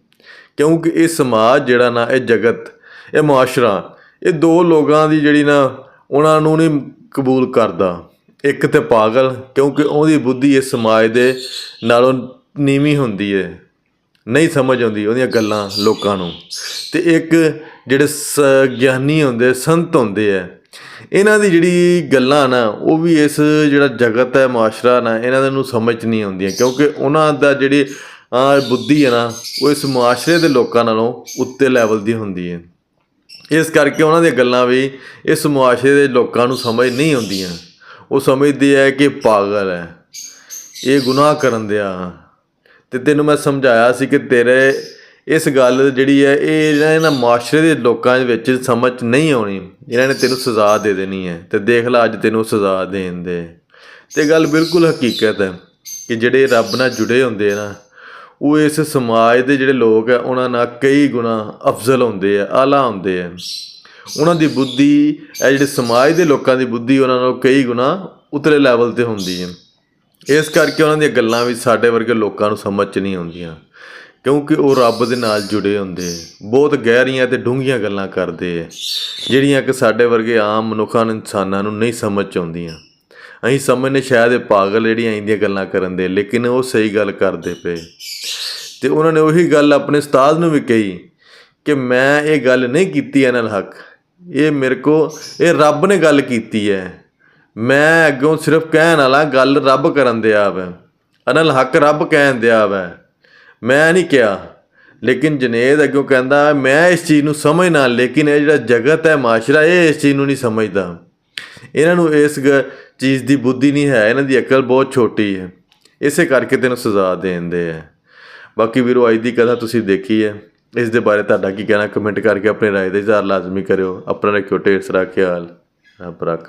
ਕਿਉਂਕਿ ਇਹ ਸਮਾਜ ਜਿਹੜਾ ਨਾ, ਇਹ ਜਗਤ, ਇਹ ਮੁਆਸ਼ਰਾ, ਇਹ ਦੋ ਲੋਕਾਂ ਦੀ ਜਿਹੜੀ ਨਾ, ਉਹਨਾਂ ਨੂੰ ਨਹੀਂ ਕਬੂਲ ਕਰਦਾ। ਇੱਕ ਤੇ ਪਾਗਲ, ਕਿਉਂਕਿ ਉਹਦੀ ਬੁੱਧੀ ਇਸ ਸਮਾਜ ਦੇ ਨਾਲੋਂ ਨੀਵੀਂ ਹੁੰਦੀ ਹੈ ਨਹੀਂ ਸਮਝ ਆਉਂਦੀ ਉਹਦੀਆਂ ਗੱਲਾਂ ਲੋਕਾਂ ਨੂੰ। ਤੇ ਇੱਕ ਜਿਹੜੇ ਸ- ਗਿਆਨੀ ਹੁੰਦੇ, ਸੰਤ ਹੁੰਦੇ ਆ, ਇਹਨਾਂ ਦੀ ਜਿਹੜੀ ਗੱਲਾਂ ਨਾ, ਉਹ ਵੀ ਇਸ ਜਿਹੜਾ ਜਗਤ ਹੈ ਮੁਆਸ਼ਰਾ ਨਾ, ਇਹਨਾਂ ਨੂੰ ਸਮਝ ਨਹੀਂ ਆਉਂਦੀਆਂ ਕਿਉਂਕਿ ਉਹਨਾਂ ਦਾ ਜਿਹੜੀ ਬੁੱਧੀ ਹੈ ਨਾ, ਉਹ ਇਸ ਮੁਆਸ਼ਰੇ ਦੇ ਲੋਕਾਂ ਨਾਲੋਂ ਉੱਤੇ ਲੈਵਲ ਦੀ ਹੁੰਦੀ ਹੈ ਇਸ ਕਰਕੇ ਉਹਨਾਂ ਦੀਆਂ ਗੱਲਾਂ ਵੀ ਇਸ ਮੁਆਸ਼ਰੇ ਦੇ ਲੋਕਾਂ ਨੂੰ ਸਮਝ ਨਹੀਂ ਆਉਂਦੀਆਂ। ਉਹ ਸਮਝਦੇ ਆ ਕਿ ਪਾਗਲ ਹੈ, ਇਹ ਗੁਨਾਹ ਕਰਨ ਦਿਆ। ਅਤੇ ਤੈਨੂੰ ਮੈਂ ਸਮਝਾਇਆ ਸੀ ਕਿ ਤੇਰੇ ਇਸ ਗੱਲ ਜਿਹੜੀ ਹੈ, ਇਹ ਜਿਹੜਾ ਇਹਨਾਂ ਮਾਸ਼ਰੇ ਦੇ ਲੋਕਾਂ ਦੇ ਵਿੱਚ ਸਮਝ ਨਹੀਂ ਆਉਣੀ। ਇਹਨਾਂ ਨੇ ਤੈਨੂੰ ਸਜ਼ਾ ਦੇ ਦੇਣੀ ਹੈ ਤੇ ਦੇਖ ਲੈ ਅੱਜ ਤੈਨੂੰ ਸਜ਼ਾ ਦੇਣ ਦੇ। ਤੇ ਗੱਲ ਬਿਲਕੁਲ ਹਕੀਕਤ ਹੈ ਕਿ ਜਿਹੜੇ ਰੱਬ ਨਾਲ ਜੁੜੇ ਹੁੰਦੇ ਆ ਨਾ, ਉਹ ਇਸ ਸਮਾਜ ਦੇ ਜਿਹੜੇ ਲੋਕ ਆ, ਉਹਨਾਂ ਨਾਲ ਕਈ ਗੁਣਾ ਅਫਜ਼ਲ ਹੁੰਦੇ ਆ, ਆਲਾ ਹੁੰਦੇ ਆ। ਉਹਨਾਂ ਦੀ ਬੁੱਧੀ, ਇਹ ਜਿਹੜੇ ਸਮਾਜ ਦੇ ਲੋਕਾਂ ਦੀ ਬੁੱਧੀ, ਉਹਨਾਂ ਨਾਲੋਂ ਕਈ ਗੁਣਾ ਉਤਲੇ ਲੈਵਲ ਤੇ ਹੁੰਦੀ ਹੈ। ਇਸ ਕਰਕੇ ਉਹਨਾਂ ਦੀਆਂ ਗੱਲਾਂ ਵੀ ਸਾਡੇ ਵਰਗੇ ਲੋਕਾਂ ਨੂੰ ਸਮਝ 'ਚ ਨਹੀਂ ਆਉਂਦੀਆਂ। ਕਿਉਂਕਿ ਉਹ ਰੱਬ ਦੇ ਨਾਲ ਜੁੜੇ ਹੁੰਦੇ, ਬਹੁਤ ਗਹਿਰੀਆਂ ਤੇ ਡੂੰਘੀਆਂ ਗੱਲਾਂ ਕਰਦੇ ਆ ਜਿਹੜੀਆਂ ਕਿ ਸਾਡੇ ਵਰਗੇ ਆਮ ਮਨੁੱਖਾਂ ਨੂੰ, ਇਨਸਾਨਾਂ ਨੂੰ ਨਹੀਂ ਸਮਝ 'ਚ ਆਉਂਦੀਆਂ। ਅਸੀਂ ਸਮਝਨੇ ਸ਼ਾਇਦ ਇਹ ਪਾਗਲ ਜਿਹੜੀਆਂ ਇੰਦੀਆਂ ਗੱਲਾਂ ਕਰਨ ਦੇ, ਲੇਕਿਨ ਉਹ ਸਹੀ ਗੱਲ ਕਰਦੇ ਪਏ। ਤੇ ਉਹਨਾਂ ਨੇ ਉਹੀ ਗੱਲ ਆਪਣੇ ਉਸਤਾਦ ਨੂੰ ਵੀ ਕਹੀ ਕਿ ਮੈਂ ਇਹ ਗੱਲ ਨਹੀਂ ਕੀਤੀ ਇਹਨਾਂ ਨਾਲ ਹੱਕ। ਇਹ ਮੇਰੇ ਕੋ, ਇਹ ਰੱਬ ਨੇ ਗੱਲ ਕੀਤੀ ਹੈ ਮੈਂ ਅੱਗੋਂ ਸਿਰਫ ਕਹਿਣ ਵਾਲਾ ਗੱਲ ਰੱਬ ਕਰਨ ਦਿਆ ਵੈ ਅਨਲ ਹੱਕ ਰੱਬ ਕਹਿਣ ਦਿਆ ਵੈ ਮੈਂ ਨਹੀਂ ਕਿਹਾ। ਲੇਕਿਨ ਜਨੇਦ ਅੱਗੋਂ ਕਹਿੰਦਾ, ਮੈਂ ਇਸ ਚੀਜ਼ ਨੂੰ ਸਮਝਣਾ ਲੇਕਿਨ ਇਹ ਜਿਹੜਾ ਜਗਤ ਹੈ, ਮਾਸ਼ਰਾ, ਇਹ ਇਸ ਚੀਜ਼ ਨੂੰ ਨਹੀਂ ਸਮਝਦਾ। ਇਹਨਾਂ ਨੂੰ ਇਸ ਗ- ਚੀਜ਼ ਦੀ ਬੁੱਧੀ ਨਹੀਂ ਹੈ। ਇਹਨਾਂ ਦੀ ਅਕਲ ਬਹੁਤ ਛੋਟੀ ਹੈ। ਇਸੇ ਕਰਕੇ ਤੈਨੂੰ ਸਜ਼ਾ ਦੇਂਦੇ ਆ ਬਾਕੀ ਵੀਰੋ, ਅੱਜ ਦੀ ਕਥਾ ਤੁਸੀਂ ਦੇਖੀ ਹੈ। ਇਸ ਦੇ ਬਾਰੇ ਤੁਹਾਡਾ ਕੀ ਕਹਿਣਾ? ਕਮੈਂਟ ਕਰਕੇ ਆਪਣੇ ਰਾਏ ਦਾ ਇਜ਼ਹਾਰ ਲਾਜ਼ਮੀ ਕਰਿਓ। ਆਪਣਾ ਰੱਖਿਓ ਢੇਰ ਸਾਰਾ ਖਿਆਲ। ਰੱਬ ਰੱਖ।